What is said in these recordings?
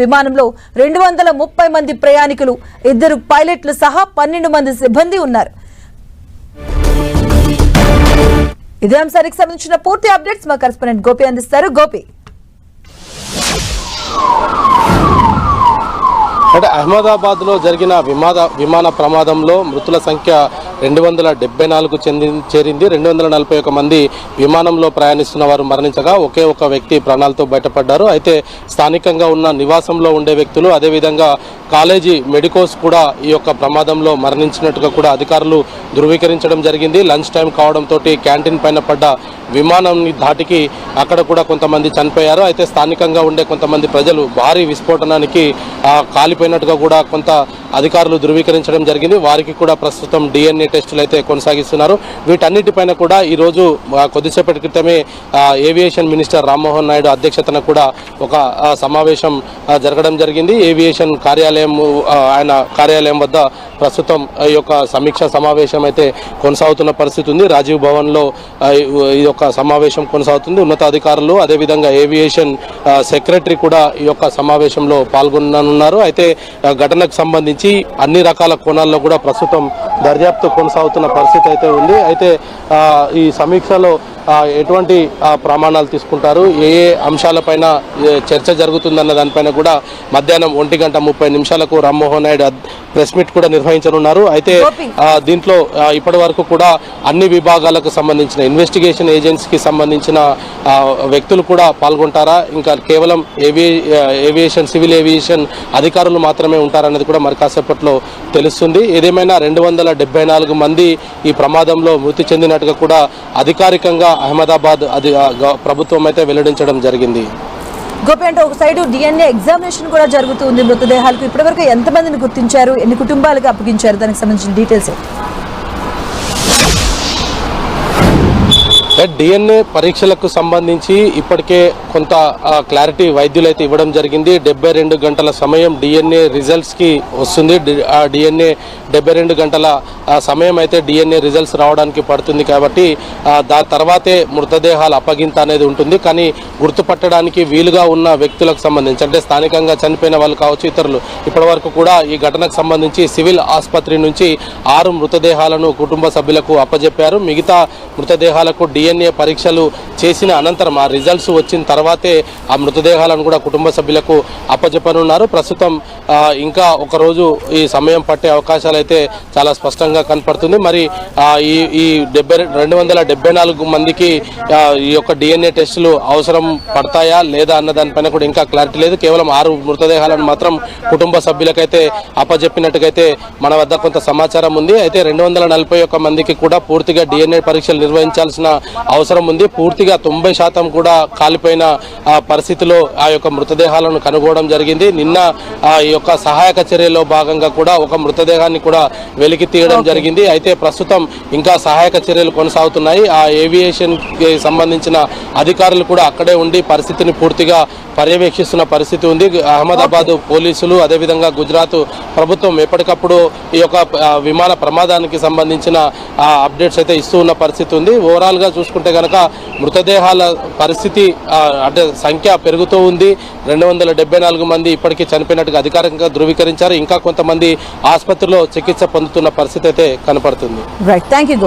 విమానంలో రెండు వందల ముప్పై మంది ప్రయాణికులు ఇద్దరు పైలట్లు సహా పన్నెండు మంది సిబ్బంది ఉన్నారు. ఇదే అంశానికి సంబంధించిన పూర్తి అప్డేట్స్ మా కరెస్పాండెంట్ గోపి అందిస్తారు. గోపి. అంటే అహ్మదాబాద్లో జరిగిన విమాన విమాన ప్రమాదంలో మృతుల సంఖ్య రెండు వందల డెబ్బై నాలుగు చెంది చేరింది. రెండు వందల నలభై ఒక మంది విమానంలో ప్రయాణిస్తున్న వారు మరణించగా ఒకే ఒక వ్యక్తి ప్రాణాలతో బయటపడ్డారు. అయితే స్థానికంగా ఉన్న నివాసంలో ఉండే వ్యక్తులు అదేవిధంగా కాలేజీ మెడికోస్ కూడా ఈ యొక్క ప్రమాదంలో మరణించినట్టుగా కూడా అధికారులు ధృవీకరించడం జరిగింది. లంచ్ టైం కావడంతో క్యాంటీన్ పైన పడ్డ విమానాన్ని ధాటికి అక్కడ కూడా కొంతమంది చనిపోయారు. అయితే స్థానికంగా ఉండే కొంతమంది ప్రజలు భారీ విస్ఫోటనానికి కాలిపోయినట్టుగా కూడా కొంత అధికారులు ధృవీకరించడం జరిగింది. వారికి కూడా ప్రస్తుతం డిఎన్ఏ టెస్టులు అయితే కొనసాగిస్తున్నారు. వీటన్నిటిపైన కూడా ఈరోజు కొద్దిసేపటి క్రితమే ఏవియేషన్ మినిస్టర్ రామ్మోహన్ నాయుడు అధ్యక్షతన కూడా ఒక సమావేశం జరగడం జరిగింది. ఏవియేషన్ కార్యాలయం ఆయన కార్యాలయం వద్ద ప్రస్తుతం ఈ యొక్క సమీక్ష సమావేశం అయితే కొనసాగుతున్న పరిస్థితి ఉంది. రాజీవ్ భవన్లో ఈ యొక్క సమావేశం కొనసాగుతుంది. ఉన్నతాధికారులు అదేవిధంగా ఏవియేషన్ సెక్రటరీ కూడా ఈ యొక్క సమావేశంలో పాల్గొననున్నారు. అయితే ఘటనకు సంబంధించి అన్ని రకాల కోణాల్లో కూడా ప్రస్తుతం దర్యాప్తు కొనసాగుతున్న పరిస్థితి అయితే ఉంది. అయితే ఈ సమీక్షలో ఎటువంటి ప్రమాణాలు తీసుకుంటారు? ఏ ఏ అంశాలపైన చర్చ జరుగుతుందన్న దానిపైన కూడా మధ్యాహ్నం ఒంటి గంట ముప్పై నిమిషాలకు రామ్మోహన్ నాయుడు ప్రెస్ మీట్ కూడా నిర్వహించనున్నారు. అయితే దీంట్లో ఇప్పటి వరకు కూడా అన్ని విభాగాలకు సంబంధించిన ఇన్వెస్టిగేషన్ ఏజెన్సీకి సంబంధించిన వ్యక్తులు కూడా పాల్గొంటారా? ఇంకా కేవలం ఏవి ఏవియేషన్ సివిల్ ఏవియేషన్ అధికారులు మాత్రమే ఉంటారనేది కూడా మరి కాసేపట్లో తెలుస్తుంది. ఏదేమైనా రెండు వందల డెబ్బై నాలుగు మంది ఈ ప్రమాదంలో మృతి చెందినట్టుగా కూడా అధికారికంగా అహ్మదాబాద్ అది గ- ప్రభుత్వం అయితే వెల్లడించడం జరిగింది. గోపి అంటే ఒక సైడ్ డిఎన్ఏ ఎగ్జామినేషన్ కూడా జరుగుతుంది మృతదేహాలకు. ఇప్పటివరకు ఎంతమందిని గుర్తించారు? ఎన్ని కుటుంబాలకు అప్పగించారు? దానికి సంబంధించిన డీటెయిల్స్ డిఎన్ఏ పరీక్షలకు సంబంధించి ఇప్పటికే కొంత క్లారిటీ వైద్యులు అయితే ఇవ్వడం జరిగింది. డెబ్బై రెండు గంటల సమయం డిఎన్ఏ రిజల్ట్స్కి వస్తుంది. ఆ డిఎన్ఏ డెబ్బై రెండు గంటల సమయం అయితే డిఎన్ఏ రిజల్ట్స్ రావడానికి పడుతుంది కాబట్టి దాని తర్వాతే మృతదేహాలు అప్పగింత అనేది ఉంటుంది. కానీ గుర్తుపట్టడానికి వీలుగా ఉన్న వ్యక్తులకు సంబంధించి అంటే స్థానికంగా చనిపోయిన వాళ్ళు కావచ్చు ఇతరులు ఇప్పటివరకు కూడా ఈ ఘటనకు సంబంధించి సివిల్ ఆసుపత్రి నుంచి ఆరు మృతదేహాలను కుటుంబ సభ్యులకు అప్పజెప్పారు. మిగతా మృతదేహాలకు డిఎన్ఏ డిఎన్ఏ పరీక్షలు చేసిన అనంతరం ఆ రిజల్ట్స్ వచ్చిన తర్వాతే ఆ మృతదేహాలను కూడా కుటుంబ సభ్యులకు అప్పజెప్పనున్నారు. ప్రస్తుతం ఇంకా ఒకరోజు ఈ సమయం పట్టే అవకాశాలు అయితే చాలా స్పష్టంగా కనపడుతుంది. మరి ఈ ఈ డెబ్బై రెండు వందల డెబ్బై నాలుగు మందికి ఈ యొక్క డిఎన్ఏ టెస్టులు అవసరం పడతాయా లేదా అన్న దానిపైన కూడా ఇంకా క్లారిటీ లేదు. కేవలం ఆరు మృతదేహాలను మాత్రం కుటుంబ సభ్యులకైతే అప్పజెప్పినట్టుగైతే మన వద్ద కొంత సమాచారం ఉంది. అయితే రెండు వందల నలభై ఒక్క మందికి కూడా పూర్తిగా డిఎన్ఏ పరీక్షలు నిర్వహించాల్సిన అవసరం ఉంది. పూర్తిగా తొంభై శాతం కూడా కాలిపోయిన ఆ, పరిస్థితిలో ఆ యొక్క మృతదేహాలను కనుగోవడం జరిగింది. నిన్న ఆ, ఈ యొక్క సహాయక చర్యలో భాగంగా కూడా ఒక మృతదేహాన్ని కూడా వెలికి తీయడం జరిగింది. అయితే ప్రస్తుతం ఇంకా సహాయక చర్యలు కొనసాగుతున్నాయి. ఆ ఏవియేషన్కి సంబంధించిన అధికారులు కూడా అక్కడే ఉండి పరిస్థితిని పూర్తిగా పర్యవేక్షిస్తున్న పరిస్థితి ఉంది. అహ్మదాబాద్ పోలీసులు అదేవిధంగా గుజరాత్ ప్రభుత్వం ఎప్పటికప్పుడు ఈ యొక్క విమాన ప్రమాదానికి సంబంధించిన అప్డేట్స్ అయితే ఇస్తూ ఉన్న పరిస్థితి ఉంది. ఓవరాల్గా చూసుకుంటే కనుక మృతదేహాల పరిస్థితి అంటే సంఖ్య పెరుగుతూ ఉంది. రెండు వందల నాలుగు మంది ఇప్పటికీ చనిపోయినట్టుగా అధికారికంగా ధృవీకరించారు. ఇంకా కొంతమంది ఆసుపత్రిలో చికిత్స పొందుతున్న పరిస్థితి అయితే కనపడుతుంది. రైట్ థ్యాంక్ యూ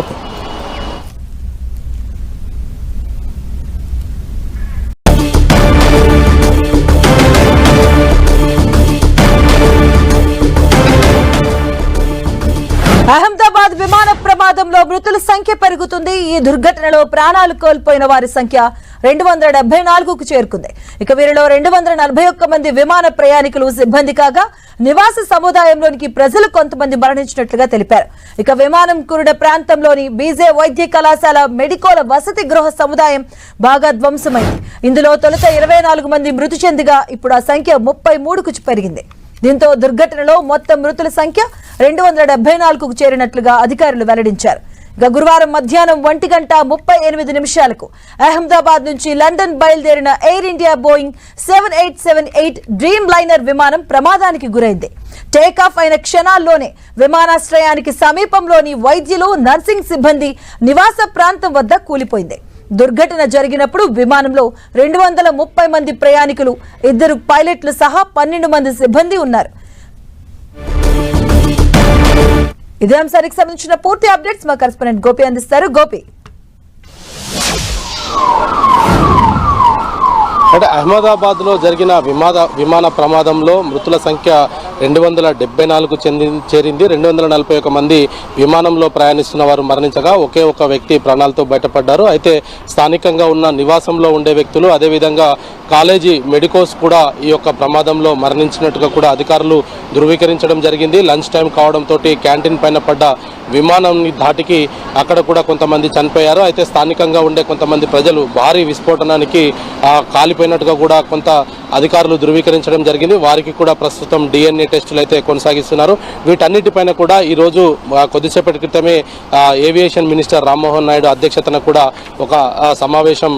అహ్మదాబాద్ విమాన ప్రమాదంలో మృతుల సంఖ్య పెరుగుతుంది. ఈ దుర్ఘటనలో ప్రాణాలు కోల్పోయిన వారి సంఖ్య రెండు వందల డెబ్బై నాలుగుకు చేరుకుంది. ఇక వీరిలో రెండు వందల నలభై ఒక్క మంది విమాన ప్రయాణికులు సిబ్బంది కాగా నివాస సముదాయంలోనికి ప్రజలు కొంతమంది మరణించినట్లుగా తెలిపారు. ఇక విమానం కురుడ ప్రాంతంలోని బీజే వైద్య కళాశాల మెడికోల వసతి గృహ సముదాయం బాగా ధ్వంసమైంది. ఇందులో తొలుత ఇరవై నాలుగు మంది మృతి చెందిగా ఇప్పుడు ఆ సంఖ్య ముప్పై మూడుకు పెరిగింది. దీంతో దుర్ఘటనలో మొత్తం మృతుల సంఖ్య రెండు వందల డెబ్బై నాలుగుకు చేరినట్లుగా అధికారులు వెల్లడించారు. ఇక గురువారం మధ్యాహ్నం ఒంటి గంట ముప్పై ఎనిమిది నిమిషాలకు అహ్మదాబాద్ నుంచి లండన్ బయలుదేరిన Air India Boeing seven eight seven eight Dreamliner విమానం ప్రమాదానికి గురైంది. టేకాఫ్ అయిన క్షణాల్లోనే విమానాశ్రయానికి సమీపంలోని వైద్యులు నర్సింగ్ సిబ్బంది నివాస ప్రాంతం వద్ద కూలిపోయింది. దుర్ఘటన జరిగినప్పుడు విమానంలో రెండు వందల ముప్పై మంది ప్రయాణికులు ఇద్దరు పైలట్లు సహా పన్నెండు మంది సిబ్బంది ఉన్నారు. ఇదే అంశానికి సంబంధించిన పూర్తి అప్డేట్స్ మా కరెస్పాండెంట్ గోపి అందిస్తారు. గోపి. అంటే అహ్మదాబాద్లో జరిగిన విమాన విమాన ప్రమాదంలో మృతుల సంఖ్య రెండు వందల డెబ్బై నాలుగు చెంది చేరింది. రెండు వందల నలభై ఒక మంది విమానంలో ప్రయాణిస్తున్న వారు మరణించగా ఒకే ఒక వ్యక్తి ప్రాణాలతో బయటపడ్డారు. అయితే స్థానికంగా ఉన్న నివాసంలో ఉండే వ్యక్తులు అదేవిధంగా కాలేజీ మెడికోస్ కూడా ఈ యొక్క ప్రమాదంలో మరణించినట్టుగా కూడా అధికారులు ధృవీకరించడం జరిగింది. లంచ్ టైం కావడంతో క్యాంటీన్ పైన పడ్డ విమానం ధాటికి అక్కడ కూడా కొంతమంది చనిపోయారు. అయితే స్థానికంగా ఉండే కొంతమంది ప్రజలు భారీ విస్ఫోటనానికి కాలిపోయినట్టుగా కూడా కొంత అధికారులు ధృవీకరించడం జరిగింది. వారికి కూడా ప్రస్తుతం డిఎన్ఏ టెస్టులు అయితే కొనసాగిస్తున్నారు. వీటన్నిటిపైన కూడా ఈరోజు కొద్దిసేపటి క్రితమే ఏవియేషన్ మినిస్టర్ రామ్మోహన్ నాయుడు అధ్యక్షతన కూడా ఒక సమావేశం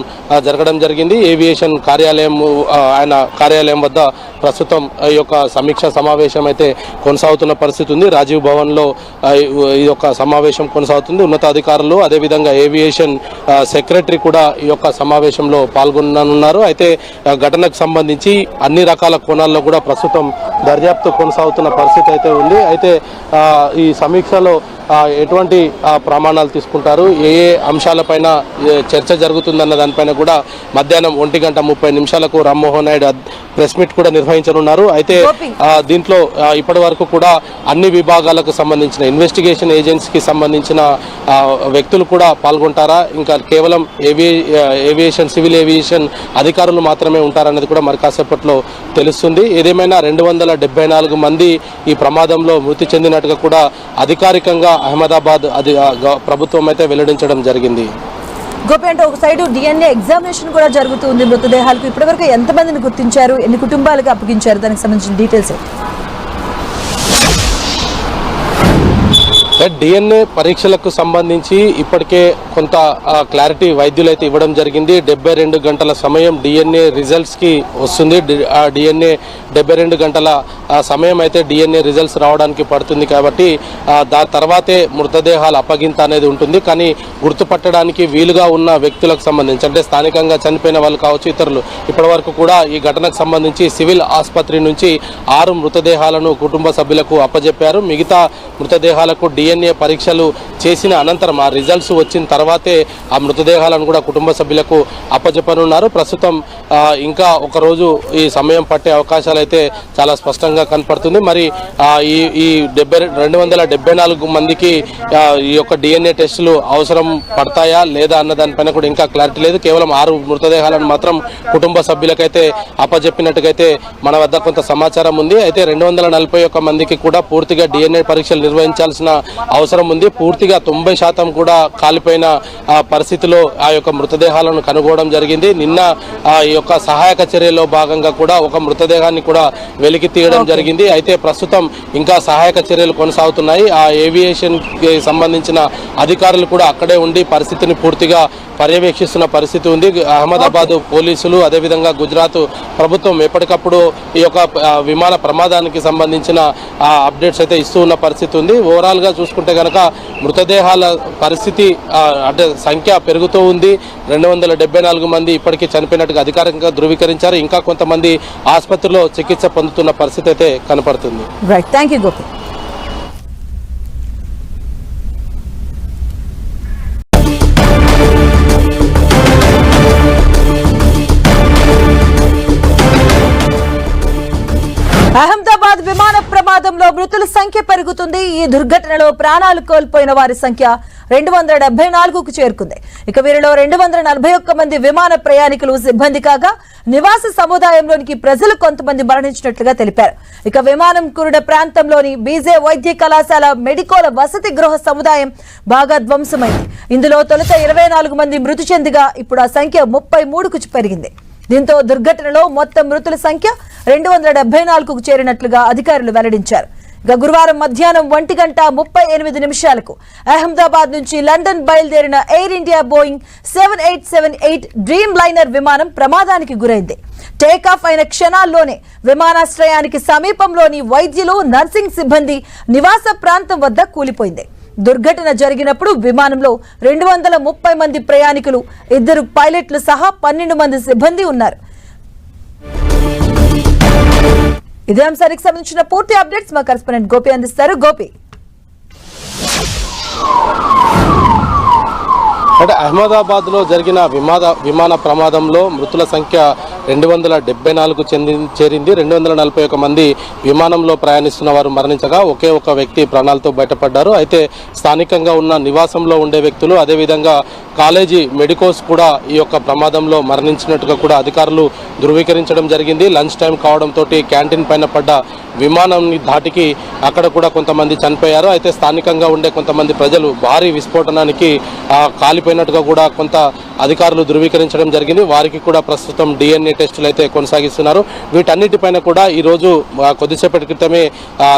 జరగడం జరిగింది. ఏవియేషన్ కార్యాలయం కార్యాలయం ఆయన కార్యాలయం వద్ద ప్రస్తుతం ఈ యొక్క సమీక్ష సమావేశం అయితే కొనసాగుతున్న పరిస్థితి ఉంది. రాజీవ్ భవన్లో ఈ- యొక్క సమావేశం కొనసాగుతుంది. ఉన్నతాధికారులు అదేవిధంగా ఏవియేషన్ సెక్రటరీ కూడా ఈ యొక్క సమావేశంలో పాల్గొననున్నారు. అయితే ఘటనకు సంబంధించి అన్ని రకాల కోణాల్లో కూడా ప్రస్తుతం దర్యాప్తు కొనసాగుతున్న పరిస్థితి అయితే ఉంది. అయితే ఈ సమీక్షలో ఎటువంటి ప్రమాణాలు తీసుకుంటారు? ఏ ఏ అంశాలపైన చర్చ జరుగుతుందన్న దానిపైన కూడా మధ్యాహ్నం ఒంటి గంట ముప్పై నిమిషాలకు రామ్మోహన్ నాయుడు ప్రెస్ మీట్ కూడా నిర్వహించనున్నారు. అయితే దీంట్లో ఇప్పటి వరకు కూడా అన్ని విభాగాలకు సంబంధించిన ఇన్వెస్టిగేషన్ ఏజెన్సీకి సంబంధించిన వ్యక్తులు కూడా పాల్గొంటారా? ఇంకా కేవలం ఏవి ఏవియేషన్ సివిల్ ఏవియేషన్ అధికారులు మాత్రమే ఉంటారన్నది కూడా మరి కాసేపట్లో తెలుస్తుంది. ఏదేమైనా రెండు వందల డెబ్బై నాలుగు మంది ఈ ప్రమాదంలో మృతి చెందినట్టుగా కూడా అధికారికంగా అహ్మదాబాద్ అది ప్రభుత్వం అయితే వెల్లడించడం జరిగింది. గోపి అంటే ఒక సైడ్ డిఎన్ఏ ఎగ్జామినేషన్ కూడా జరుగుతుంది మృతదేహాలకు. ఇప్పటివరకు ఎంతమందిని గుర్తించారు? ఎన్ని కుటుంబాలకు అప్పగించారు? దానికి సంబంధించిన డీటెయిల్స్ డిఎన్ఏ పరీక్షలకు సంబంధించి ఇప్పటికే కొంత క్లారిటీ వైద్యులు అయితే ఇవ్వడం జరిగింది. డెబ్బై రెండు గంటల సమయం డిఎన్ఏ రిజల్ట్స్కి వస్తుంది. ఆ డిఎన్ఏ డెబ్బై రెండు గంటల సమయం అయితే డిఎన్ఏ రిజల్ట్స్ రావడానికి పడుతుంది కాబట్టి దాని తర్వాతే మృతదేహాలు అప్పగింత అనేది ఉంటుంది. కానీ గుర్తుపట్టడానికి వీలుగా ఉన్న వ్యక్తులకు సంబంధించి అంటే స్థానికంగా చనిపోయిన వాళ్ళు కావచ్చు ఇతరులు ఇప్పటి వరకు కూడా ఈ ఘటనకు సంబంధించి సివిల్ ఆసుపత్రి నుంచి ఆరు మృతదేహాలను కుటుంబ సభ్యులకు అప్పజెప్పారు. మిగతా మృతదేహాలకు డిఎన్ఏ పరీక్షలు చేసిన అనంతరం ఆ రిజల్ట్స్ వచ్చిన తర్వాతే ఆ మృతదేహాలను కూడా కుటుంబ సభ్యులకు అప్పజెప్పనున్నారు. ప్రస్తుతం ఇంకా ఒకరోజు ఈ సమయం పట్టే అవకాశాలు అయితే చాలా స్పష్టంగా కనపడుతుంది. మరి ఈ ఈ డెబ్బై రెండు వందల డెబ్బై నాలుగు మందికి ఈ యొక్క డిఎన్ఏ టెస్టులు అవసరం పడతాయా లేదా అన్న దానిపైన కూడా ఇంకా క్లారిటీ లేదు. కేవలం ఆరు మృతదేహాలను మాత్రం కుటుంబ సభ్యులకైతే అప్పచెప్పినట్టుగైతే మన వద్ద కొంత సమాచారం ఉంది. అయితే రెండు వందల నలభై ఒక్క మందికి కూడా పూర్తిగా డిఎన్ఏ పరీక్షలు నిర్వహించాల్సిన అవసరం ఉంది. పూర్తిగా తొంభై శాతం కూడా కాలిపోయిన ఆ, పరిస్థితిలో ఆ యొక్క మృతదేహాలను కనుగోవడం జరిగింది. నిన్న ఆ ఈ యొక్క సహాయక చర్యలో భాగంగా కూడా ఒక మృతదేహాన్ని కూడా వెలికి తీయడం జరిగింది. అయితే ప్రస్తుతం ఇంకా సహాయక చర్యలు కొనసాగుతున్నాయి. ఆ ఏవియేషన్కి సంబంధించిన అధికారులు కూడా అక్కడే ఉండి పరిస్థితిని పూర్తిగా పర్యవేక్షిస్తున్న పరిస్థితి ఉంది. అహ్మదాబాద్ పోలీసులు అదేవిధంగా గుజరాత్ ప్రభుత్వం ఎప్పటికప్పుడు ఈ యొక్క విమాన ప్రమాదానికి సంబంధించిన అప్డేట్స్ అయితే ఇస్తూ ఉన్న పరిస్థితి ఉంది. ఓవరాల్గా చూసుకుంటే కనుక మృతదేహాల పరిస్థితి అంటే సంఖ్య పెరుగుతూ ఉంది. రెండు వందల డెబ్బై నాలుగు మంది ఇప్పటికీ చనిపోయినట్టుగా అధికారికంగా ధృవీకరించారు. ఇంకా కొంతమంది ఆసుపత్రిలో చికిత్స పొందుతున్న పరిస్థితి అయితే కనపడుతుంది. రైట్ థ్యాంక్ యూ గోపి ప్రమాదంలో మృతుల సంఖ్య పెరుగుతుంది. ఈ దుర్ఘటనలో ప్రాణాలు కోల్పోయిన వారి సంఖ్య రెండు వందల డెబ్బై నాలుగుకు చేరుకుంది. ఇక వీరిలో రెండు వందల నలభై ఒక్క మంది విమాన ప్రయాణికులు సిబ్బంది కాగా నివాస సముదాయంలోనికి ప్రజలు కొంతమంది మరణించినట్లుగా తెలిపారు. ఇక విమానం కురుడ ప్రాంతంలోని బీజే వైద్య కళాశాల మెడికోల వసతి గృహ సముదాయం బాగా ధ్వంసమైంది. ఇందులో తొలుత ఇరవై నాలుగు మంది మృతి చెందిగా ఇప్పుడు ఆ సంఖ్య ముప్పై మూడుకు పెరిగింది. దీంతో దుర్ఘటనలో మొత్తం మృతుల సంఖ్య రెండు వందల డెబ్బై నాలుగుకు చేరినట్లుగా అధికారులు వెల్లడించారు. ఇక గురువారం మధ్యాహ్నం ఒంటి గంట ముప్పై ఎనిమిది నిమిషాలకు అహ్మదాబాద్ నుంచి లండన్ బయలుదేరిన Air India Boeing seven eight seven eight Dreamliner విమానం ప్రమాదానికి గురైంది. టేకాఫ్ అయిన క్షణాల్లోనే విమానాశ్రయానికి సమీపంలోని వైద్యులు నర్సింగ్ సిబ్బంది నివాస ప్రాంతం వద్ద కూలిపోయింది. దుర్ఘటన జరిగినప్పుడు విమానంలో రెండు వందల ముప్పై మంది ప్రయాణికులు ఇద్దరు పైలట్లు సహా పన్నెండు మంది సిబ్బంది ఉన్నారు. ఇదే అంశానికి సంబంధించిన పూర్తి అప్డేట్స్ మా కరెస్పాండెంట్ గోపి అందిస్తారు. గోపి. అంటే అహ్మదాబాద్లో జరిగిన విమాన విమాన ప్రమాదంలో మృతుల సంఖ్య రెండు వందల డెబ్బై నాలుగు చెంది చేరింది. రెండు వందల నలభై ఒక మంది విమానంలో ప్రయాణిస్తున్న వారు మరణించగా ఒకే ఒక వ్యక్తి ప్రాణాలతో బయటపడ్డారు. అయితే స్థానికంగా ఉన్న నివాసంలో ఉండే వ్యక్తులు అదేవిధంగా కాలేజీ మెడికోస్ కూడా ఈ యొక్క ప్రమాదంలో మరణించినట్టుగా కూడా అధికారులు ధృవీకరించడం జరిగింది. లంచ్ టైం కావడంతో క్యాంటీన్ పైన పడ్డ విమానాన్ని ధాటికి అక్కడ కూడా కొంతమంది చనిపోయారు. అయితే స్థానికంగా ఉండే కొంతమంది ప్రజలు భారీ విస్ఫోటనానికి కాలి కాలిపోయినట్టుగా కూడా కొంత అధికారులు ధృవీకరించడం జరిగింది. వారికి కూడా ప్రస్తుతం డిఎన్ఏ టెస్టులు అయితే కొనసాగిస్తున్నారు. వీటన్నిటిపైన కూడా ఈరోజు కొద్దిసేపటి క్రితమే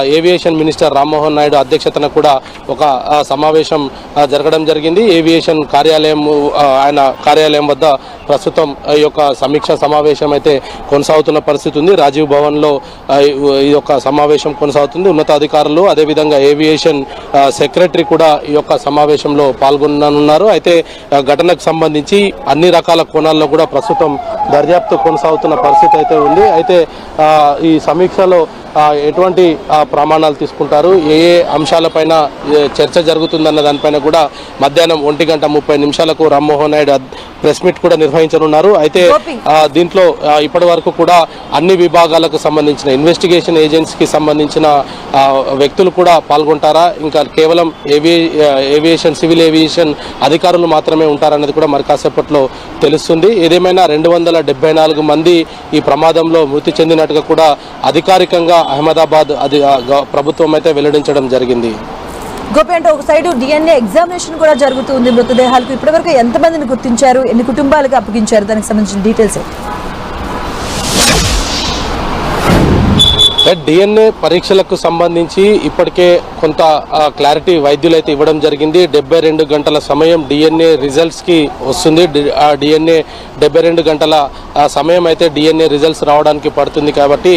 ఏవియేషన్ మినిస్టర్ రామ్మోహన్ నాయుడు అధ్యక్షతన కూడా ఒక సమావేశం జరగడం జరిగింది. ఏవియేషన్ కార్యాలయం ఆయన కార్యాలయం వద్ద ప్రస్తుతం ఈ యొక్క సమీక్ష సమావేశం అయితే కొనసాగుతున్న పరిస్థితి ఉంది. రాజీవ్ భవన్లో ఈ- యొక్క సమావేశం కొనసాగుతుంది. ఉన్నతాధికారులు అదేవిధంగా ఏవియేషన్ సెక్రటరీ కూడా ఈ యొక్క సమావేశంలో పాల్గొననున్నారు. అయితే ఘటనకు సంబంధించి అన్ని రకాల కోణాల్లో కూడా ప్రస్తుతం దర్యాప్తు కొనసాగుతున్న పరిస్థితి అయితే ఉంది. అయితే ఈ సమీక్షలో ఎటువంటి ప్రమాణాలు తీసుకుంటారు? ఏ ఏ అంశాలపైన చర్చ జరుగుతుందన్న దానిపైన కూడా మధ్యాహ్నం ఒంటి గంట ముప్పై నిమిషాలకు రామ్మోహన్ నాయుడు ప్రెస్ మీట్ కూడా నిర్వహించనున్నారు. అయితే దీంట్లో ఇప్పటి వరకు కూడా అన్ని విభాగాలకు సంబంధించిన ఇన్వెస్టిగేషన్ ఏజెన్సీకి సంబంధించిన వ్యక్తులు కూడా పాల్గొంటారా? ఇంకా కేవలం ఏవి ఏవియేషన్ సివిల్ ఏవియేషన్ అధికారులు మాత్రమే ఉంటారనేది కూడా మరి కాసేపట్లో తెలుస్తుంది. ఏదేమైనా రెండు వందల డెబ్బై నాలుగు మంది ఈ ప్రమాదంలో మృతి చెందినట్టుగా కూడా అధికారికంగా అహ్మదాబాద్ అది ప్రభుత్వం అయితే వెల్లడించడం జరిగింది. గోపి అంటే ఒక సైడ్ డిఎన్ఏ ఎగ్జామినేషన్ కూడా జరుగుతుంది మృతదేహాలకు. ఇప్పటివరకు ఎంతమందిని గుర్తించారు? ఎన్ని కుటుంబాలకు అప్పగించారు? దానికి సంబంధించిన డీటెయిల్స్? డిఎన్ఏ పరీక్షలకు సంబంధించి ఇప్పటికే కొంత క్లారిటీ వైద్యులు అయితే ఇవ్వడం జరిగింది. డెబ్బై రెండు గంటల సమయం డిఎన్ఏ రిజల్ట్స్కి వస్తుంది. ఆ డిఎన్ఏ డెబ్బై రెండు గంటల సమయం అయితే డిఎన్ఏ రిజల్ట్స్ రావడానికి పడుతుంది కాబట్టి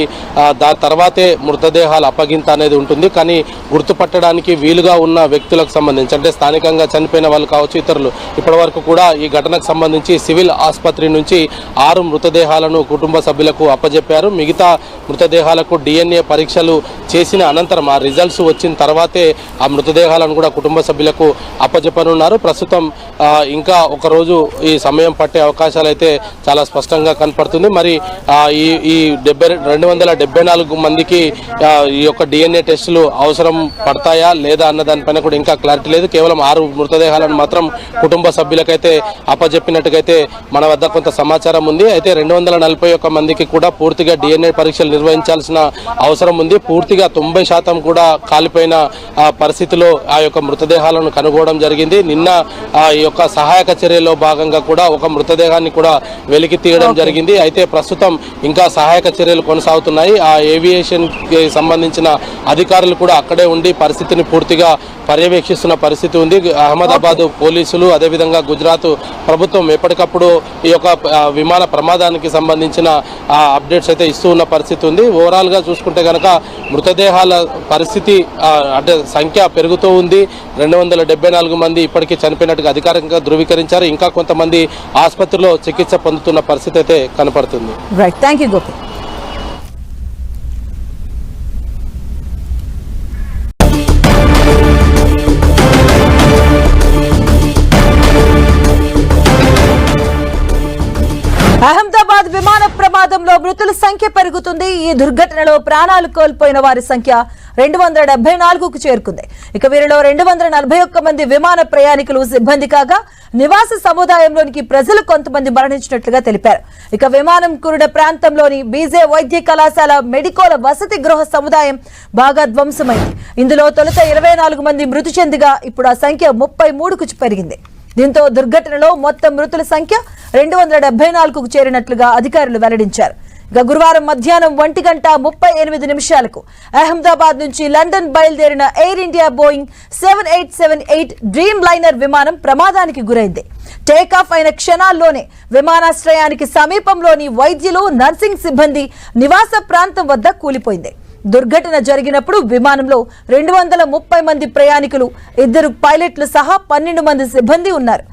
దాని తర్వాతే మృతదేహాలు అప్పగింత అనేది ఉంటుంది. కానీ గుర్తుపట్టడానికి వీలుగా ఉన్న వ్యక్తులకు సంబంధించి అంటే స్థానికంగా చనిపోయిన వాళ్ళు కావచ్చు ఇతరులు ఇప్పటివరకు కూడా ఈ ఘటనకు సంబంధించి సివిల్ ఆసుపత్రి నుంచి ఆరు మృతదేహాలను కుటుంబ సభ్యులకు అప్పజెప్పారు. మిగతా మృతదేహాలకు డిఎన్ఏ పరీక్షలు చేసిన అనంతరం ఆ రిజల్ట్స్ వచ్చిన తర్వాతే ఆ మృతదేహాలను కూడా కుటుంబ సభ్యులకు అప్పజెప్పనున్నారు. ప్రస్తుతం ఇంకా ఒకరోజు ఈ సమయం పట్టే అవకాశాలు అయితే చాలా స్పష్టంగా కనపడుతుంది. మరి ఈ ఈ డెబ్బై రెండు వందల డెబ్బై నాలుగు మందికి ఈ యొక్క డిఎన్ఏ టెస్టులు అవసరం పడతాయా లేదా అన్న దానిపైన కూడా ఇంకా క్లారిటీ లేదు. కేవలం ఆరు మృతదేహాలను మాత్రం కుటుంబ సభ్యులకైతే అప్పజెప్పినట్టుగైతే మన వద్ద కొంత సమాచారం ఉంది. అయితే రెండు వందల నలభై ఒక్క మందికి కూడా పూర్తిగా డిఎన్ఏ పరీక్షలు నిర్వహించాల్సిన అవసరం ఉంది. పూర్తిగా తొంభై శాతం కూడా కాలిపోయిన ఆ, పరిస్థితిలో ఆ యొక్క మృతదేహాలను కనుగోవడం జరిగింది. నిన్న ఈ యొక్క సహాయక చర్యలో భాగంగా కూడా ఒక మృతదేహాన్ని కూడా వెలికి తీయడం జరిగింది. అయితే ప్రస్తుతం ఇంకా సహాయక చర్యలు కొనసాగుతున్నాయి. ఆ ఏవియేషన్కి సంబంధించిన అధికారులు కూడా అక్కడే ఉండి పరిస్థితిని పూర్తిగా పర్యవేక్షిస్తున్న పరిస్థితి ఉంది. అహ్మదాబాద్ పోలీసులు అదేవిధంగా గుజరాత్ ప్రభుత్వం ఎప్పటికప్పుడు ఈ యొక్క విమాన ప్రమాదానికి సంబంధించిన అప్డేట్స్ అయితే ఇస్తూ ఉన్న పరిస్థితి ఉంది. ఓవరాల్గా చూసుకుంటే కనుక మృతదేహాల పరిస్థితి అంటే సంఖ్య పెరుగుతూ ఉంది. రెండు వందల డెబ్బై నాలుగు మంది ఇప్పటికీ చనిపోయినట్టుగా అధికారికంగా ధృవీకరించారు. ఇంకా కొంతమంది ఆసుపత్రిలో చికిత్స పొందుతున్న పరిస్థితి అయితే కనపడుతుంది. రైట్ థ్యాంక్ యూ గోపి ప్రమాదంలో మృతుల సంఖ్య పెరుగుతుంది. ఈ దుర్ఘటనలో ప్రాణాలు కోల్పోయిన వారి సంఖ్య రెండు వందల డెబ్బై నాలుగుకు చేరుకుంది. ఇక వీరిలో రెండు వందల నలభై ఒక్క మంది విమాన ప్రయాణికులు సిబ్బంది కాగా నివాస సముదాయంలోనికి ప్రజలు కొంతమంది మరణించినట్లుగా తెలిపారు. ఇక విమానం కురుడ ప్రాంతంలోని బీజే వైద్య కళాశాల మెడికోల వసతి గృహ సముదాయం బాగా ధ్వంసమైంది. ఇందులో తొలుత ఇరవై నాలుగు మంది మృతి చెందిగా ఇప్పుడు ఆ సంఖ్య ముప్పై మూడుకు పెరిగింది. దీంతో దుర్ఘటనలో మొత్తం మృతుల సంఖ్య రెండు వందల డెబ్బై నాలుగుకు చేరినట్లుగా అధికారులు వెల్లడించారు. ఇక గురువారం మధ్యాహ్నం ఒంటి గంట ముప్పై ఎనిమిది నిమిషాలకు అహ్మదాబాద్ నుంచి లండన్ బయలుదేరిన Air India Boeing seven eight seven eight Dreamliner విమానం ప్రమాదానికి గురైంది. టేకాఫ్ అయిన క్షణాల్లోనే విమానాశ్రయానికి సమీపంలోని వైద్యులు నర్సింగ్ సిబ్బంది నివాస ప్రాంతం వద్ద కూలిపోయింది. దుర్ఘటన జరిగినప్పుడు విమానంలో రెండు వందల ముప్పై మంది ప్రయాణికులు ఇద్దరు పైలట్లు సహా పన్నెండు మంది సిబ్బంది ఉన్నారు.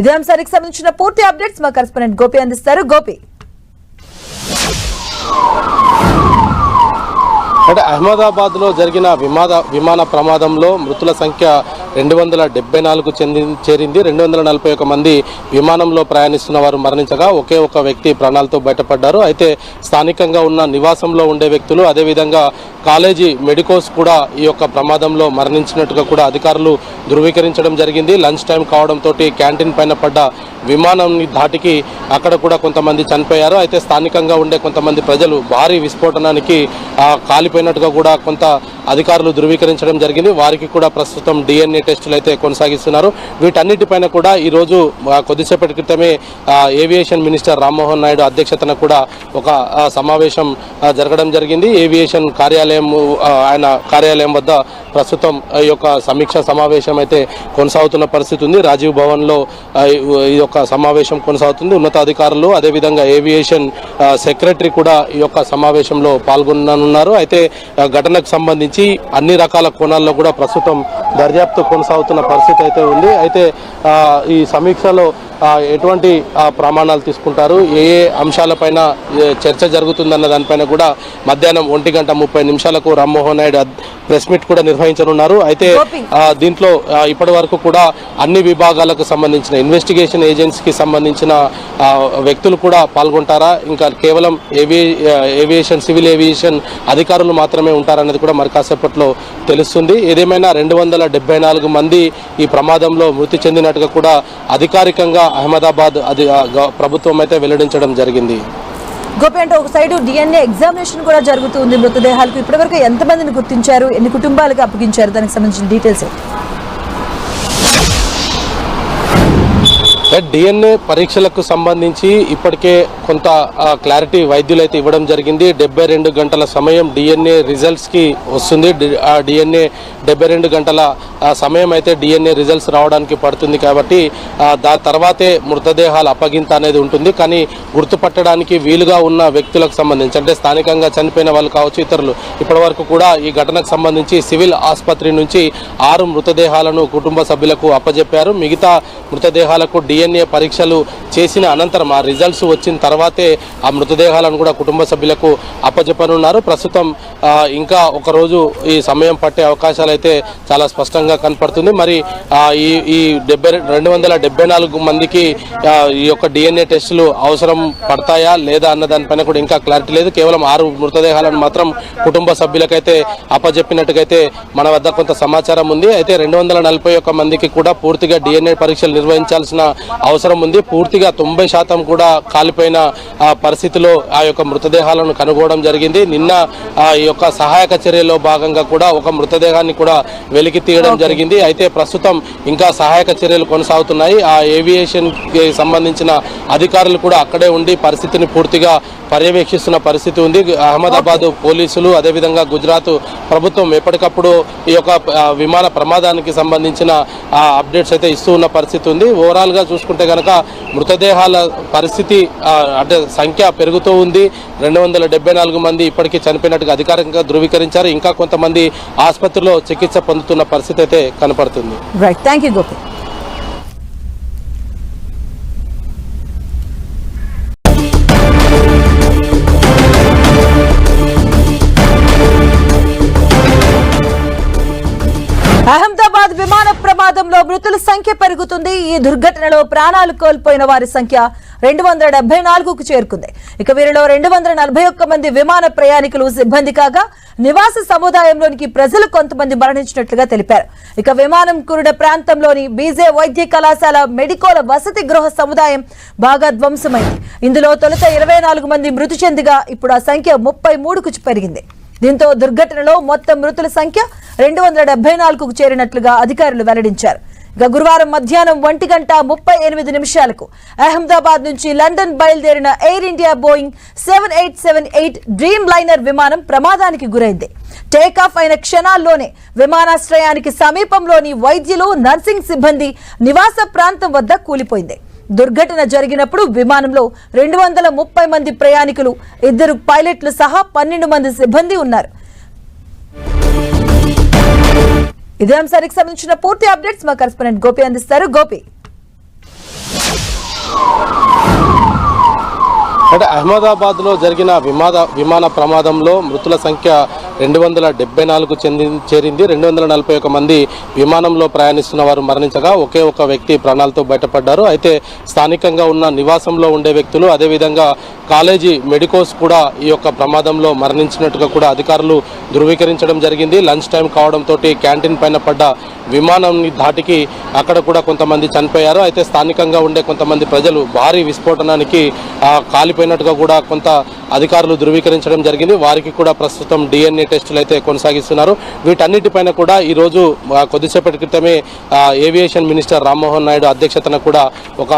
ఇదే అంశానికి సంబంధించిన పూర్తి అప్డేట్స్ మా కరెస్పాండెంట్ గోపి అందిస్తారు. గోపి. అంటే అహ్మదాబాద్లో జరిగిన విమాన విమాన ప్రమాదంలో మృతుల సంఖ్య రెండు వందల డెబ్బై నాలుగు చెంది చేరింది. రెండు వందల నలభై ఒక మంది విమానంలో ప్రయాణిస్తున్న వారు మరణించగా ఒకే ఒక వ్యక్తి ప్రాణాలతో బయటపడ్డారు. అయితే స్థానికంగా ఉన్న నివాసంలో ఉండే వ్యక్తులు అదేవిధంగా కాలేజీ మెడికోస్ కూడా ఈ యొక్క ప్రమాదంలో మరణించినట్టుగా కూడా అధికారులు ధృవీకరించడం జరిగింది. లంచ్ టైం కావడంతో క్యాంటీన్ పైన పడ్డ విమానం ధాటికి అక్కడ కూడా కొంతమంది చనిపోయారు. అయితే స్థానికంగా ఉండే కొంతమంది ప్రజలు భారీ విస్ఫోటనానికి కాలి కాలిపోయినట్టుగా కూడా కొంత అధికారులు ధృవీకరించడం జరిగింది. వారికి కూడా ప్రస్తుతం డిఎన్ఏ టెస్టులు అయితే కొనసాగిస్తున్నారు. వీటన్నిటిపైన కూడా ఈరోజు కొద్దిసేపటి క్రితమే ఏవియేషన్ మినిస్టర్ రామ్మోహన్ నాయుడు అధ్యక్షతన కూడా ఒక సమావేశం జరగడం జరిగింది. ఏవియేషన్ కార్యాలయం ఆయన కార్యాలయం వద్ద ప్రస్తుతం ఈ యొక్క సమీక్ష సమావేశం అయితే కొనసాగుతున్న పరిస్థితి ఉంది. రాజీవ్ భవన్లో ఈ యొక్క సమావేశం కొనసాగుతుంది. ఉన్నతాధికారులు అదేవిధంగా ఏవియేషన్ సెక్రటరీ కూడా ఈ యొక్క సమావేశంలో పాల్గొననున్నారు. అయితే ఘటనకు సంబంధించి అన్ని రకాల కోణాల్లో కూడా ప్రస్తుతం దర్యాప్తు కొనసాగుతున్న పరిస్థితి అయితే ఉంది. అయితే ఈ సమీక్షలో ఎటువంటి ప్రమాణాలు తీసుకుంటారు? ఏ ఏ అంశాలపైన చర్చ జరుగుతుందన్న దానిపైన కూడా మధ్యాహ్నం ఒంటి గంట ముప్పై నిమిషాలకు రామ్మోహన్ నాయుడు ప్రెస్ మీట్ కూడా నిర్వహించనున్నారు. అయితే దీంట్లో ఇప్పటి వరకు కూడా అన్ని విభాగాలకు సంబంధించిన ఇన్వెస్టిగేషన్ ఏజెన్సీకి సంబంధించిన వ్యక్తులు కూడా పాల్గొంటారా? ఇంకా కేవలం ఏవి ఏవియేషన్ సివిల్ ఏవియేషన్ అధికారులు మాత్రమే ఉంటారనేది కూడా మరి కాసేపట్లో తెలుస్తుంది. ఏదేమైనా రెండు వందల డెబ్బై నాలుగు మంది ఈ ప్రమాదంలో మృతి చెందినట్టుగా కూడా అధికారికంగా అహ్మదాబాద్ అది ప్రభుత్వం అయితే వెల్లడించడం జరిగింది. గోపి అంటే ఒక సైడ్ డిఎన్ఏ ఎగ్జామినేషన్ కూడా జరుగుతుంది మృతదేహాలకు. ఇప్పటివరకు ఎంతమందిని గుర్తించారు? ఎన్ని కుటుంబాలకు అప్పగించారు? దానికి సంబంధించిన డీటెయిల్స్ డిఎన్ఏ పరీక్షలకు సంబంధించి ఇప్పటికే కొంత క్లారిటీ వైద్యులు అయితే ఇవ్వడం జరిగింది. డెబ్బై రెండు గంటల సమయం డిఎన్ఏ రిజల్ట్స్కి వస్తుంది. ఆ డిఎన్ఏ డెబ్బై రెండు గంటల సమయం అయితే డిఎన్ఏ రిజల్ట్స్ రావడానికి పడుతుంది కాబట్టి దాని తర్వాతే మృతదేహాలు అప్పగింత అనేది ఉంటుంది. కానీ గుర్తుపట్టడానికి వీలుగా ఉన్న వ్యక్తులకు సంబంధించి అంటే స్థానికంగా చనిపోయిన వాళ్ళు కావచ్చు ఇతరులు ఇప్పటి వరకు కూడా ఈ ఘటనకు సంబంధించి సివిల్ ఆసుపత్రి నుంచి ఆరు మృతదేహాలను కుటుంబ సభ్యులకు అప్పజెప్పారు. మిగతా మృతదేహాలకు డిఎన్ఏ పరీక్షలు చేసిన అనంతరం ఆ రిజల్ట్స్ వచ్చిన తర్వాతే ఆ మృతదేహాలను కూడా కుటుంబ సభ్యులకు అప్పచెప్పనున్నారు ప్రస్తుతం ఇంకా ఒకరోజు ఈ సమయం పట్టే అవకాశాలు అయితే చాలా స్పష్టంగా కనపడుతుంది. మరి ఈ ఈ డెబ్బై రెండు వందల డెబ్బై నాలుగు మందికి ఈ యొక్క డిఎన్ఏ టెస్టులు అవసరం పడతాయా లేదా అన్న దానిపైన కూడా ఇంకా క్లారిటీ లేదు. కేవలం ఆరు మృతదేహాలను మాత్రం కుటుంబ సభ్యులకైతే అప్పజెప్పినట్టుగైతే మన వద్ద కొంత సమాచారం ఉంది. అయితే రెండు వందల నలభై ఒక్క మందికి కూడా పూర్తిగా డిఎన్ఏ పరీక్షలు నిర్వహించాల్సిన అవసరం ఉంది. పూర్తిగా తొంభై శాతం కూడా కాలిపోయిన ఆ, పరిస్థితిలో ఆ యొక్క మృతదేహాలను కనుగోవడం జరిగింది. నిన్న ఆ, ఈ యొక్క సహాయక చర్యలో భాగంగా కూడా ఒక మృతదేహాన్ని కూడా వెలికి తీయడం జరిగింది. అయితే ప్రస్తుతం ఇంకా సహాయక చర్యలు కొనసాగుతున్నాయి. ఆ ఏవియేషన్కి సంబంధించిన అధికారులు కూడా అక్కడే ఉండి పరిస్థితిని పూర్తిగా పర్యవేక్షిస్తున్న పరిస్థితి ఉంది. అహ్మదాబాద్ పోలీసులు అదేవిధంగా గుజరాత్ ప్రభుత్వం ఎప్పటికప్పుడు ఈ యొక్క విమాన ప్రమాదానికి సంబంధించిన అప్డేట్స్ అయితే ఇస్తూ ఉన్న పరిస్థితి ఉంది. ఓవరాల్గా చూసుకుంటే కనుక మృతదేహాల పరిస్థితి అంటే సంఖ్య పెరుగుతూ ఉంది. రెండు వందల డెబ్బై నాలుగు మంది ఇప్పటికీ చనిపోయినట్టుగా అధికారికంగా ధృవీకరించారు. ఇంకా కొంతమంది ఆసుపత్రిలో చికిత్స పొందుతున్న పరిస్థితి అయితే కనపడుతుంది. Right thank you Gopi Ahmedabad విమాన ప్రమాదంలో మృతుల సంఖ్య పెరుగుతుంది. ఈ దుర్ఘటనలో ప్రాణాలు కోల్పోయిన వారి సంఖ్య రెండు వందల డెబ్బై నాలుగుకు చేరుకుంది. ఇక వీరిలో రెండు వందల నలభై ఒక్క మంది విమాన ప్రయాణికులు సిబ్బంది కాగా నివాస సముదాయంలోనికి ప్రజలు కొంతమంది మరణించినట్లుగా తెలిపారు. ఇక విమానం కురుడ ప్రాంతంలోని బీజే వైద్య కళాశాల మెడికోల వసతి గృహ సముదాయం బాగా ధ్వంసమైంది. ఇందులో తొలుత ఇరవై నాలుగు మంది మృతి చెందిగా ఇప్పుడు ఆ సంఖ్య ముప్పై మూడుకు పెరిగింది. దీంతో దుర్ఘటనలో మొత్తం మృతుల సంఖ్య రెండు వందల డెబ్బై నాలుగుకు చేరినట్లుగా అధికారులు వెల్లడించారు. ఇక గురువారం మధ్యాహ్నం ఒంటి గంట ముప్పై ఎనిమిది నిమిషాలకు అహ్మదాబాద్ నుంచి లండన్ బయలుదేరిన Air India Boeing seven eight seven eight Dreamliner విమానం ప్రమాదానికి గురైంది. టేకాఫ్ అయిన క్షణాల్లోనే విమానాశ్రయానికి సమీపంలోని వైద్యులు నర్సింగ్ సిబ్బంది నివాస ప్రాంతం వద్ద కూలిపోయింది. దుర్ఘటన జరిగినప్పుడు విమానంలో రెండు వందల ముప్పై మంది ప్రయాణికులు ఇద్దరు పైలట్లు సహా పన్నెండు మంది సిబ్బంది ఉన్నారు. ఇదే అంశానికి సంబంధించిన పూర్తి అప్డేట్స్ మా కరెస్పాండెంట్ గోపి అందిస్తారు. గోపి. అంటే అహ్మదాబాద్లో జరిగిన విమాన విమాన ప్రమాదంలో మృతుల సంఖ్య రెండు వందల డెబ్బై నాలుగు చెంది చేరింది. రెండు వందల నలభై ఒక మంది విమానంలో ప్రయాణిస్తున్న వారు మరణించగా ఒకే ఒక వ్యక్తి ప్రాణాలతో బయటపడ్డారు. అయితే స్థానికంగా ఉన్న నివాసంలో ఉండే వ్యక్తులు అదేవిధంగా కాలేజీ మెడికోస్ కూడా ఈ యొక్క ప్రమాదంలో మరణించినట్టుగా కూడా అధికారులు ధృవీకరించడం జరిగింది. లంచ్ టైం కావడంతో క్యాంటీన్ పైన పడ్డ విమానం ధాటికి అక్కడ కూడా కొంతమంది చనిపోయారు. అయితే స్థానికంగా ఉండే కొంతమంది ప్రజలు భారీ విస్ఫోటనానికి కాలిపోయినట్టుగా కూడా కొంత అధికారులు ధృవీకరించడం జరిగింది. వారికి కూడా ప్రస్తుతం డిఎన్ఏ టెస్టులు అయితే కొనసాగిస్తున్నారు. వీటన్నిటిపైన కూడా ఈరోజు కొద్దిసేపటి క్రితమే ఏవియేషన్ మినిస్టర్ రామ్మోహన్ నాయుడు అధ్యక్షతన కూడా ఒక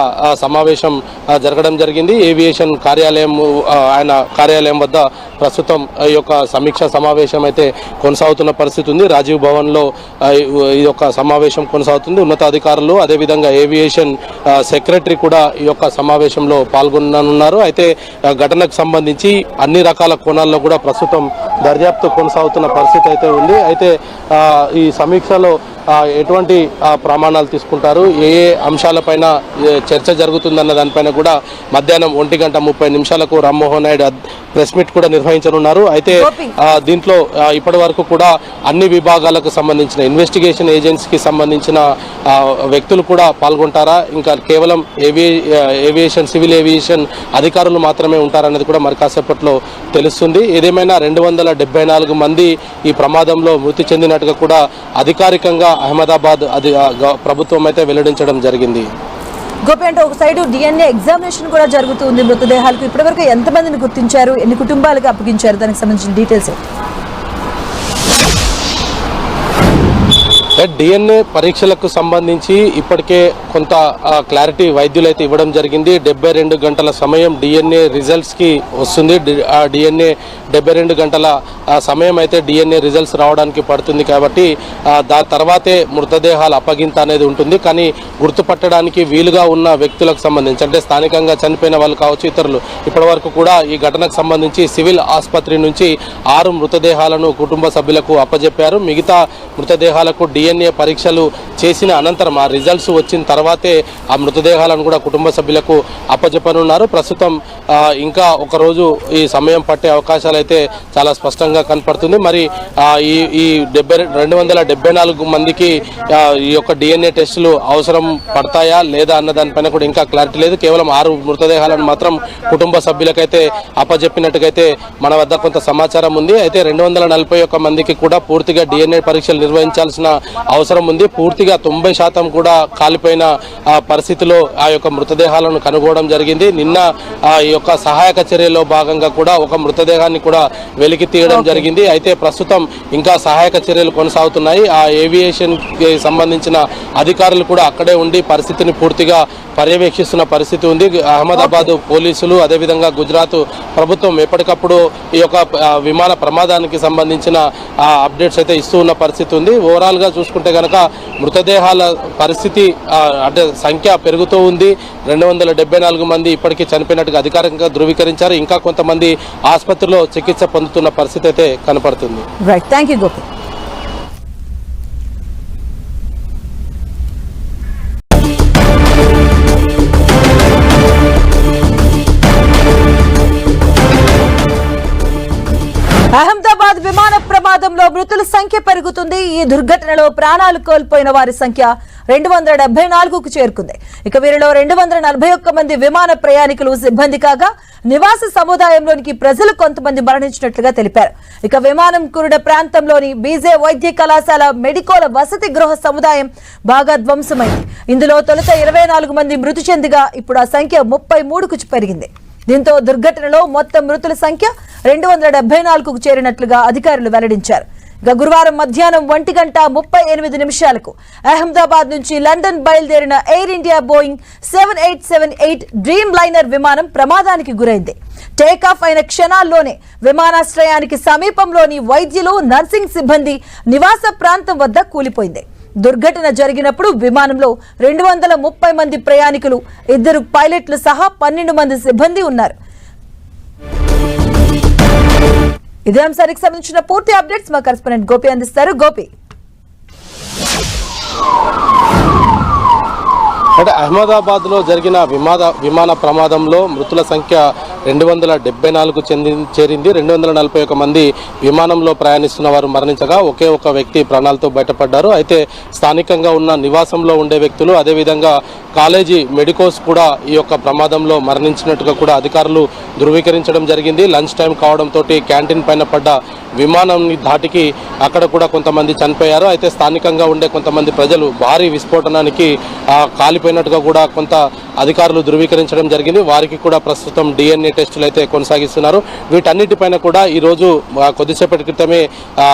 సమావేశం జరగడం జరిగింది. ఏవియేషన్ కార్యాలయం ఆయన కార్యాలయం వద్ద ప్రస్తుతం ఈ యొక్క సమీక్ష సమావేశం అయితే కొనసాగుతున్న పరిస్థితి ఉంది. రాజీవ్ భవన్లో ఈ- యొక్క యొక్క సమావేశం కొనసాగుతుంది. ఉన్నతాధికారులు అదేవిధంగా ఏవియేషన్ సెక్రటరీ కూడా ఈ యొక్క సమావేశంలో పాల్గొననున్నారు. అయితే ఘటనకు సంబంధించి అన్ని రకాల కోణాల్లో కూడా ప్రస్తుతం దర్యాప్తు కొనసాగుతున్న పరిస్థితి అయితే ఉంది. అయితే ఈ సమీక్షలో ఎటువంటి ప్రమాణాలు తీసుకుంటారు? ఏ ఏ అంశాలపైన చర్చ జరుగుతుందన్న దానిపైన కూడా మధ్యాహ్నం ఒంటి గంట ముప్పై నిమిషాలకు రామ్మోహన్ నాయుడు ప్రెస్ మీట్ కూడా నిర్వహించనున్నారు. అయితే దీంట్లో ఇప్పటి వరకు కూడా అన్ని విభాగాలకు సంబంధించిన ఇన్వెస్టిగేషన్ ఏజెన్సీకి సంబంధించిన వ్యక్తులు కూడా పాల్గొంటారా? ఇంకా కేవలం ఏవి ఏవియేషన్ సివిల్ ఏవియేషన్ అధికారులు మాత్రమే ఉంటారనేది కూడా మరి కాసేపట్లో తెలుస్తుంది. ఏదేమైనా రెండు వందల డెబ్బై నాలుగు మంది ఈ ప్రమాదంలో మృతి చెందినట్టుగా కూడా అధికారికంగా అహ్మదాబాద్ అది ప్రభుత్వం అయితే వెల్లడించడం జరిగింది. గోపి అంటే ఒక సైడ్ డిఎన్ఏ ఎగ్జామినేషన్ కూడా జరుగుతుంది మృతదేహాలకు. ఇప్పటివరకు ఎంతమందిని గుర్తించారు? ఎన్ని కుటుంబాలకు అప్పగించారు? దానికి సంబంధించిన డీటెయిల్స్ డిఎన్ఏ పరీక్షలకు సంబంధించి ఇప్పటికే కొంత క్లారిటీ వైద్యులు అయితే ఇవ్వడం జరిగింది. డెబ్బై రెండు గంటల సమయం డిఎన్ఏ రిజల్ట్స్కి వస్తుంది. ఆ డిఎన్ఏ డెబ్బై రెండు గంటల సమయం అయితే డిఎన్ఏ రిజల్ట్స్ రావడానికి పడుతుంది కాబట్టి దాని తర్వాతే మృతదేహాలు అప్పగింత అనేది ఉంటుంది. కానీ గుర్తుపట్టడానికి వీలుగా ఉన్న వ్యక్తులకు సంబంధించి అంటే స్థానికంగా చనిపోయిన వాళ్ళు కావచ్చు ఇతరులు ఇప్పటి వరకు కూడా ఈ ఘటనకు సంబంధించి సివిల్ ఆసుపత్రి నుంచి ఆరు మృతదేహాలను కుటుంబ సభ్యులకు అప్పజెప్పారు. మిగతా మృతదేహాలకు డిఎన్ఏ డిఎన్ఏ పరీక్షలు చేసిన అనంతరం ఆ రిజల్ట్స్ వచ్చిన తర్వాతే ఆ మృతదేహాలను కూడా కుటుంబ సభ్యులకు అప్పచెప్పనున్నారు ప్రస్తుతం ఇంకా ఒకరోజు ఈ సమయం పట్టే అవకాశాలు అయితే చాలా స్పష్టంగా కనపడుతుంది. మరి ఈ ఈ డెబ్బై రెండు వందల డెబ్బై నాలుగు మందికి ఈ యొక్క డిఎన్ఏ టెస్టులు అవసరం పడతాయా లేదా అన్న దానిపైన కూడా ఇంకా క్లారిటీ లేదు. కేవలం ఆరు మృతదేహాలను మాత్రం కుటుంబ సభ్యులకైతే అప్పచెప్పినట్టుగైతే మన వద్ద కొంత సమాచారం ఉంది. అయితే రెండు వందల నలభై ఒక్క మందికి కూడా పూర్తిగా డిఎన్ఏ పరీక్షలు నిర్వహించాల్సిన అవసరం ఉంది. పూర్తిగా తొంభై శాతం కూడా కాలిపోయిన ఆ, పరిస్థితిలో ఆ యొక్క మృతదేహాలను కనుగోవడం జరిగింది. నిన్న ఆ ఈ యొక్క సహాయక చర్యలో భాగంగా కూడా ఒక మృతదేహాన్ని కూడా వెలికి తీయడం జరిగింది. అయితే ప్రస్తుతం ఇంకా సహాయక చర్యలు కొనసాగుతున్నాయి. ఆ ఏవియేషన్ సంబంధించిన అధికారులు కూడా అక్కడే ఉండి పరిస్థితిని పూర్తిగా పర్యవేక్షిస్తున్న పరిస్థితి ఉంది. అహ్మదాబాద్ పోలీసులు అదేవిధంగా గుజరాత్ ప్రభుత్వం ఎప్పటికప్పుడు ఈ యొక్క విమాన ప్రమాదానికి సంబంధించిన అప్డేట్స్ అయితే ఇస్తూ ఉన్న పరిస్థితి ఉంది. ఓవరాల్గా చూసుకుంటే కనుక మృతదేహాల పరిస్థితి అంటే సంఖ్య పెరుగుతూ ఉంది. రెండు వందల డెబ్బై నాలుగు మంది ఇప్పటికీ చనిపోయినట్టుగా అధికారికంగా ధృవీకరించారు. ఇంకా కొంతమంది ఆసుపత్రిలో చికిత్స పొందుతున్న పరిస్థితి అయితే కనపడుతుంది. Right thank you Gopi Ahmedabad విమాన ప్రమాదంలో మృతుల సంఖ్య పెరుగుతుంది. ఈ దుర్ఘటనలో ప్రాణాలు కోల్పోయిన వారి సంఖ్య రెండు వందల డెబ్బై నాలుగుకు చేరుకుంది. ఇక వీరిలో రెండు వందల నలభై ఒక్క మంది విమాన ప్రయాణికులు సిబ్బంది కాగా నివాస సముదాయంలోనికి ప్రజలు కొంతమంది మరణించినట్లుగా తెలిపారు. ఇక విమానం కురుడ ప్రాంతంలోని బీజే వైద్య కళాశాల మెడికోల వసతి గృహ సముదాయం బాగా ధ్వంసమైంది. ఇందులో తొలుత ఇరవై నాలుగు మంది మృతి చెందిగా ఇప్పుడు ఆ సంఖ్య ముప్పై మూడుకు పెరిగింది. దీంతో దుర్ఘటనలో మొత్తం మృతుల సంఖ్య రెండు వందల డెబ్బై నాలుగుకు చేరినట్లుగా అధికారులు వెల్లడించారు. ఇక గురువారం మధ్యాహ్నం ఒంటి గంట ముప్పై ఎనిమిది నిమిషాలకు అహ్మదాబాద్ నుంచి లండన్ బయలుదేరిన Air India Boeing seven eight seven eight Dreamliner విమానం ప్రమాదానికి గురైంది. టేకాఫ్ అయిన క్షణాల్లోనే విమానాశ్రయానికి సమీపంలోని వైద్యులు నర్సింగ్ సిబ్బంది నివాస ప్రాంతం వద్ద కూలిపోయింది. దుర్ఘటన జరిగినప్పుడు విమానంలో రెండు వందల ముప్పై మంది ప్రయాణికులు ఇద్దరు పైలట్లు సహా పన్నెండు మంది సిబ్బంది ఉన్నారు. ఇదే అంశానికి సంబంధించిన పూర్తి అప్డేట్స్ మా కరెస్పాండెంట్ గోపి అందిస్తారు. గోపి. అంటే అహ్మదాబాద్లో జరిగిన విమాన విమాన ప్రమాదంలో మృతుల సంఖ్య రెండు వందల డెబ్బై నాలుగు చెంది చేరింది. రెండు వందల నలభై ఒక మంది విమానంలో ప్రయాణిస్తున్న వారు మరణించగా ఒకే ఒక వ్యక్తి ప్రాణాలతో బయటపడ్డారు. అయితే స్థానికంగా ఉన్న నివాసంలో ఉండే వ్యక్తులు అదేవిధంగా కాలేజీ మెడికోస్ కూడా ఈ యొక్క ప్రమాదంలో మరణించినట్టుగా కూడా అధికారులు ధృవీకరించడం జరిగింది. లంచ్ టైం కావడంతో క్యాంటీన్ పైన పడ్డ విమానాన్ని ధాటికి అక్కడ కూడా కొంతమంది చనిపోయారు. అయితే స్థానికంగా ఉండే కొంతమంది ప్రజలు భారీ విస్ఫోటనానికి కాలిపోయినట్టుగా కూడా కొంత అధికారులు ధృవీకరించడం జరిగింది. వారికి కూడా ప్రస్తుతం డిఎన్ఏ టెస్టులు అయితే కొనసాగిస్తున్నారు. వీటన్నిటిపైన కూడా ఈరోజు కొద్దిసేపటి క్రితమే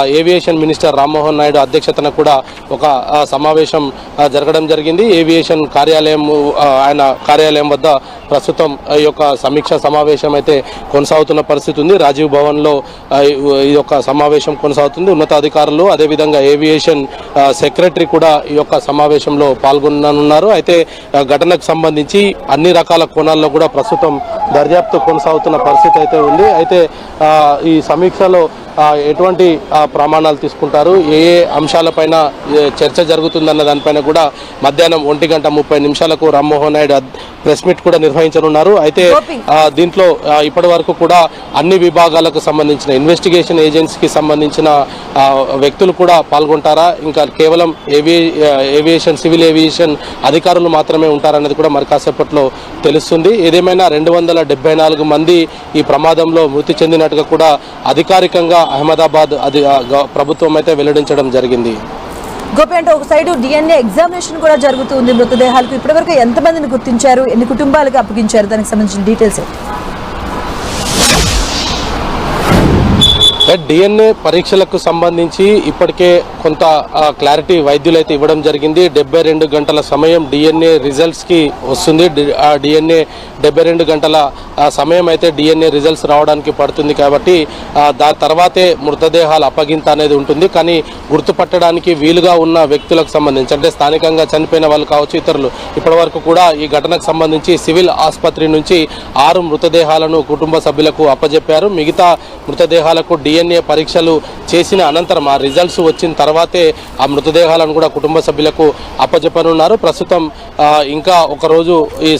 ఏవియేషన్ మినిస్టర్ రామ్మోహన్ నాయుడు అధ్యక్షతన కూడా ఒక సమావేశం జరగడం జరిగింది. ఏవియేషన్ కార్యాలయం ఆయన కార్యాలయం వద్ద ప్రస్తుతం ఈ యొక్క సమీక్ష సమావేశం అయితే కొనసాగుతున్న పరిస్థితి ఉంది. రాజీవ్ భవన్లో ఈ- యొక్క సమావేశం కొనసాగుతుంది. ఉన్నతాధికారులు అదేవిధంగా ఏవియేషన్ సెక్రటరీ కూడా ఈ యొక్క సమావేశంలో పాల్గొననున్నారు. అయితే ఘటనకు సంబంధించి అన్ని రకాల కోణాల్లో కూడా ప్రస్తుతం దర్యాప్తు కొనసాగుతున్న పరిస్థితి అయితే ఉంది. అయితే ఈ సమీక్షలో ఎటువంటి ప్రమాణాలు తీసుకుంటారు? ఏ ఏ అంశాలపైన చర్చ జరుగుతుందన్న దానిపైన కూడా మధ్యాహ్నం ఒంటి గంట ముప్పై నిమిషాలకు రామ్మోహన్ నాయుడు ప్రెస్ మీట్ కూడా నిర్వహించనున్నారు. అయితే దీంట్లో ఇప్పటి వరకు కూడా అన్ని విభాగాలకు సంబంధించిన ఇన్వెస్టిగేషన్ ఏజెన్సీకి సంబంధించిన వ్యక్తులు కూడా పాల్గొంటారా? ఇంకా కేవలం ఏవి ఏవియేషన్ సివిల్ ఏవియేషన్ అధికారులు మాత్రమే ఉంటారనేది కూడా మరి కాసేపట్లో తెలుస్తుంది. ఏదేమైనా రెండు వందల డెబ్బై నాలుగు మంది ఈ ప్రమాదంలో మృతి చెందినట్టుగా కూడా అధికారికంగా అహ్మదాబాద్ అది గ- ప్రభుత్వం అయితే వెల్లడించడం జరిగింది. గోపి అంటే ఒక సైడ్ డిఎన్ఏ ఎగ్జామినేషన్ కూడా జరుగుతుంది మృతదేహాలకు. ఇప్పటివరకు ఎంతమందిని గుర్తించారు? ఎన్ని కుటుంబాలకు అప్పగించారు? దానికి సంబంధించిన డీటెయిల్స్ డిఎన్ఏ పరీక్షలకు సంబంధించి ఇప్పటికే కొంత క్లారిటీ వైద్యులు అయితే ఇవ్వడం జరిగింది. డెబ్బై రెండు గంటల సమయం డిఎన్ఏ రిజల్ట్స్కి వస్తుంది. ఆ డిఎన్ఏ డెబ్బై రెండు గంటల సమయం అయితే డిఎన్ఏ రిజల్ట్స్ రావడానికి పడుతుంది కాబట్టి దాని తర్వాతే మృతదేహాలు అప్పగింత అనేది ఉంటుంది. కానీ గుర్తుపట్టడానికి వీలుగా ఉన్న వ్యక్తులకు సంబంధించి అంటే స్థానికంగా చనిపోయిన వాళ్ళు కావచ్చు ఇతరులు ఇప్పటివరకు కూడా ఈ ఘటనకు సంబంధించి సివిల్ ఆసుపత్రి నుంచి ఆరు మృతదేహాలను కుటుంబ సభ్యులకు అప్పజెప్పారు. మిగతా మృతదేహాలకు డిఎన్ఏ పరీక్షలు చేసిన అనంతరం ఆ రిజల్ట్స్ వచ్చిన తర్వాతే ఆ మృతదేహాలను కూడా కుటుంబ సభ్యులకు అప్పచెప్పనున్నారు ప్రస్తుతం ఇంకా ఒక రోజు ఈ